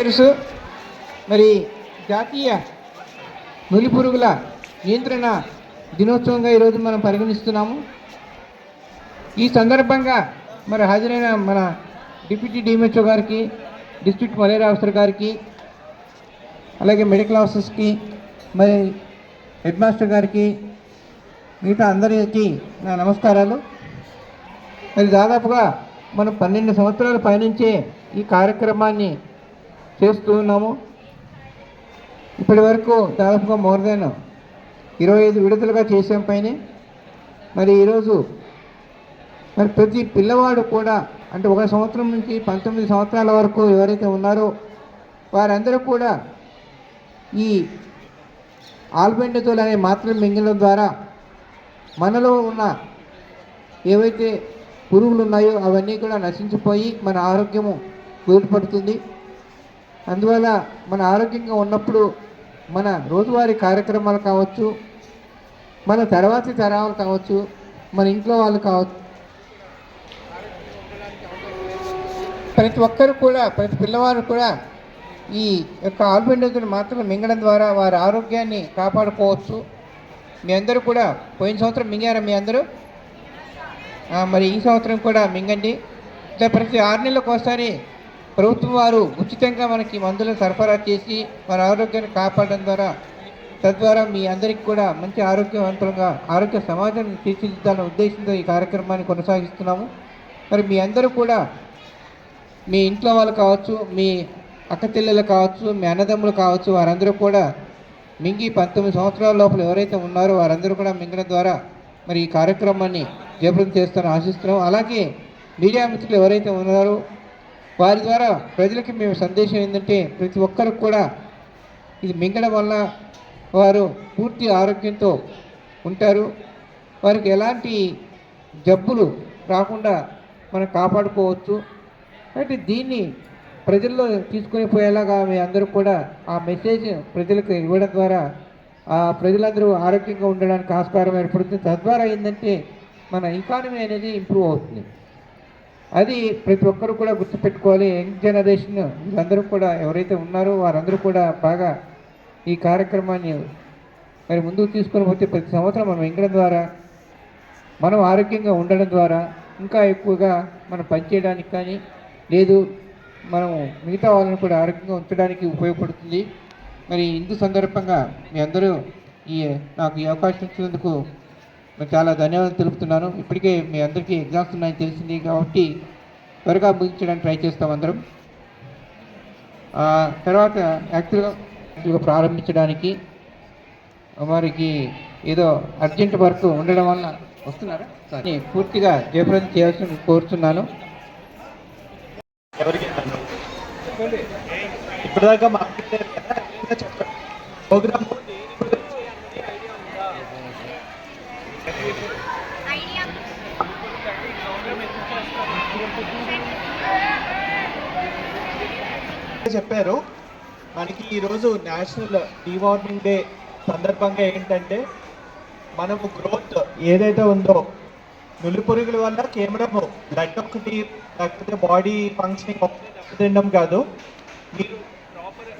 తెలుసు మరి జాతీయ నులి పురుగుల నియంత్రణ దినోత్సవంగా ఈరోజు మనం పరిగణిస్తున్నాము. ఈ సందర్భంగా మరి హాజరైన మన డిప్యూటీ డిఎంహెచ్ఓ గారికి డిస్ట్రిక్ట్ మలేరియా ఆఫీసర్ గారికి అలాగే మెడికల్ ఆఫీసర్స్కి మరి హెడ్ మాస్టర్ గారికి మిగతా అందరికీ నా నమస్కారాలు. మరి దాదాపుగా మనం పన్నెండు సంవత్సరాల పైనుంచే ఈ కార్యక్రమాన్ని చేస్తూ ఉన్నాము. ఇప్పటి వరకు దాదాపుగా మోర్ దెన్ ఇరవై ఐదు విడుదలుగా చేసాం పైనే. మరి ఈరోజు మరి ప్రతి పిల్లవాడు కూడా అంటే ఒక సంవత్సరం నుంచి పంతొమ్మిది సంవత్సరాల వరకు ఎవరైతే ఉన్నారో వారందరూ కూడా ఈ ఆల్బెండజోల్ అనే మాత్రం మింగడం ద్వారా మనలో ఉన్న ఏవైతే పురుగులు ఉన్నాయో అవన్నీ కూడా నశించిపోయి మన ఆరోగ్యము కుదుటపడుతుంది అందువల్ల మన ఆరోగ్యంగా ఉన్నప్పుడు మన రోజువారీ కార్యక్రమాలు కావచ్చు మన తర్వాతి తరాలు కావచ్చు మన ఇంట్లో వాళ్ళు కావచ్చు ప్రతి ఒక్కరు కూడా ప్రతి పిల్లవారు కూడా ఈ యొక్క ఆల్బెండోజన్ మాత్రం మింగడం ద్వారా వారి ఆరోగ్యాన్ని కాపాడుకోవచ్చు. మీ అందరూ కూడా పోయిన సంవత్సరం మింగారా మీ అందరూ? మరి ఈ సంవత్సరం కూడా మింగండి. ఇట్లా ప్రతి ఆరు నెలలకు ఒకసారి ప్రభుత్వం వారు ఉచితంగా మనకి మందులు సరఫరా చేసి మన ఆరోగ్యాన్ని కాపాడడం ద్వారా తద్వారా మీ అందరికీ కూడా మంచి ఆరోగ్యవంతంగా ఆరోగ్య సమాజాన్ని తీర్చిదిద్దాలనే ఉద్దేశంతో ఈ కార్యక్రమాన్ని కొనసాగిస్తున్నాము. మరి మీ అందరూ కూడా మీ ఇంట్లో వాళ్ళు కావచ్చు మీ అక్కచెల్లెలు కావచ్చు మీ అన్నదమ్ములు కావచ్చు వారందరూ కూడా మింగి పంతొమ్మిది సంవత్సరాల లోపల ఎవరైతే ఉన్నారో వారందరూ కూడా మింగడం ద్వారా మరి ఈ కార్యక్రమాన్ని జయప్రదం చేస్తారని ఆశిస్తున్నాం. అలాగే మీడియా మిత్రులు ఎవరైతే ఉన్నారో వారి ద్వారా ప్రజలకి మేము సందేశం ఏంటంటే ప్రతి ఒక్కరికి కూడా ఇది మింగడం వల్ల వారు పూర్తి ఆరోగ్యంతో ఉంటారు. వారికి ఎలాంటి జబ్బులు రాకుండా మనం కాపాడుకోవచ్చు. అంటే దీన్ని ప్రజల్లో తీసుకొని పోయేలాగా మీ అందరూ కూడా ఆ మెసేజ్ ప్రజలకు ఇవ్వడం ద్వారా ప్రజలందరూ ఆరోగ్యంగా ఉండడానికి ఆస్కారం ఏర్పడుతుంది తద్వారా ఏంటంటే మన ఎకానమీ అనేది ఇంప్రూవ్ అవుతుంది. అది ప్రతి ఒక్కరు కూడా గుర్తుపెట్టుకోవాలి. యంగ్ జనరేషన్ వీళ్ళందరూ కూడా ఎవరైతే ఉన్నారో వారందరూ కూడా బాగా ఈ కార్యక్రమాన్ని మరి ముందుకు తీసుకొని పోతే ప్రతి సంవత్సరం మనం ఇంకడం ద్వారా మనం ఆరోగ్యంగా ఉండడం ద్వారా ఇంకా ఎక్కువగా మనం పనిచేయడానికి కానీ లేదు మనం మిగతా వాళ్ళని కూడా ఆరోగ్యంగా ఉంచడానికి ఉపయోగపడుతుంది. మరి ఇందు సందర్భంగా మీ అందరూ ఈ నాకు ఈ అవకాశం ఇచ్చినందుకు చాలా ధన్యవాదాలు తెలుపుతున్నాను. ఇప్పటికే మీ అందరికీ ఎగ్జామ్స్ ఉన్నాయని తెలిసింది కాబట్టి త్వరగా ముగించడానికి ట్రై చేస్తాం అందరం. ఆ, తర్వాత యాక్చువల్గా ప్రారంభించడానికి వారికి ఏదో అర్జెంట్ వర్క్ ఉండడం వల్ల వస్తున్నారా? సరే. పూర్తిగా జయప్రదం చేయాల్సి కోరుతున్నాను ఇప్పటిదాకా మాట్లాడారు ప్రోగ్రామ్ చెప్పారు. మనకి ఈరోజు నేషనల్ డివార్మింగ్ డే సందర్భంగా ఏంటంటే మనము గ్రోత్ ఏదైతే ఉందో నులి పురుగుల వల్ల కేవలము బ్లడ్ ఒకటి లేకపోతే బాడీ ఫంక్షనింగ్ ఒకటి తినడం కాదు. మీరు ప్రాపర్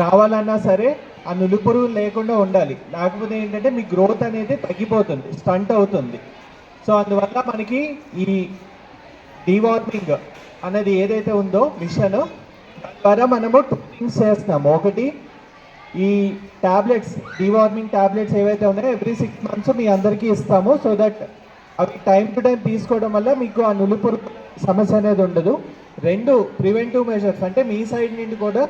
రావాలన్నా సరే ఆ నులుపురు లేకుండా ఉండాలి. లేకపోతే ఏంటంటే మీ గ్రోత్ అనేది తగ్గిపోతుంది స్టంట్ అవుతుంది. సో అందువల్ల మనకి ఈ డివార్మింగ్ అనేది ఏదైతే ఉందో మిషన్ దాని ద్వారా మనము టూ థింగ్స్ చేస్తున్నాము. ఒకటి ఈ ట్యాబ్లెట్స్ డివార్మింగ్ టాబ్లెట్స్ ఏవైతే ఉన్నాయో ఎవ్రీ సిక్స్ మంత్స్ మీ అందరికీ ఇస్తాము. సో దట్ అవి టైం టు టైం తీసుకోవడం వల్ల మీకు ఆ నులుపురు సమస్య అనేది ఉండదు. రెండు ప్రివెంటివ్ మెజర్స్ అంటే మీ సైడ్ నుండి కూడా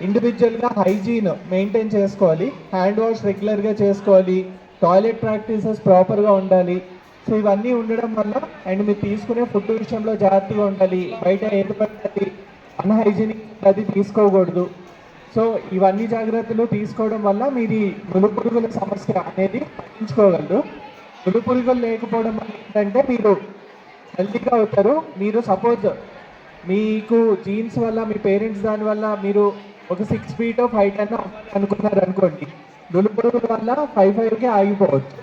ఇండివిజువల్గా హైజీన్ మెయింటైన్ చేసుకోవాలి. హ్యాండ్ వాష్ రెగ్యులర్గా చేసుకోవాలి. టాయిలెట్ ప్రాక్టీసెస్ ప్రాపర్గా ఉండాలి. సో ఇవన్నీ ఉండడం వల్ల అండ్ మీరు తీసుకునే ఫుడ్ విషయంలో జాగ్రత్తగా ఉండాలి. బయట ఏది పడుతుంది అన్హైజీనిక్ అది తీసుకోకూడదు. సో ఇవన్నీ జాగ్రత్తలు తీసుకోవడం వల్ల మీది నులుపురుగుల సమస్య అనేది తగ్గించుకోగలరు. నులుపురుగులు లేకపోవడం వల్ల ఏంటంటే మీరు హెల్తీగా అవుతారు. మీరు సపోజ్ మీకు జీన్స్ వల్ల మీ పేరెంట్స్ దాని వల్ల మీరు ఒక సిక్స్ ఫీట్ ఫైవ్ అయినా అనుకున్నారు అనుకోండి నులుపురుగుల వల్ల ఫైవ్ ఫైవ్కి ఆగిపోవచ్చు.